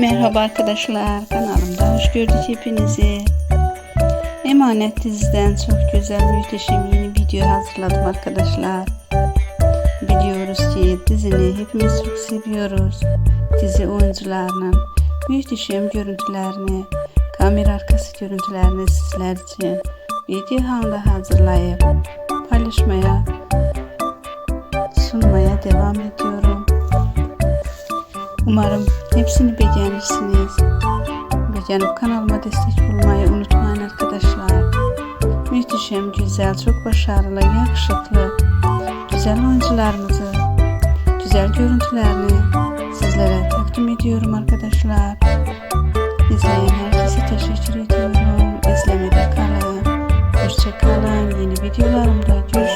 Merhaba arkadaşlar kanalımda hoş gördük hepinizi. Emanet diziden çok güzel muhteşem yeni video hazırladım arkadaşlar. Biliyoruz ki dizini hepimiz çok seviyoruz. Dizi oyuncularının muhteşem görüntülerini, kamera arkası görüntülerini sizler için video halinde hazırlayıp paylaşmaya, sunmaya devam ediyorum. Umarım hepsini beğenirsiniz. Beğenip kanalıma destek olmayı unutmayın arkadaşlar. Muhteşem, güzel, çok başarılı, yakışıklı, güzel oyuncularımızı, güzel görüntülerini sizlere takdim ediyorum arkadaşlar. İzleyen herkese teşekkür ediyorum. İzlemede kalın. Hoşça kalın. Yeni videolarımda görüşmek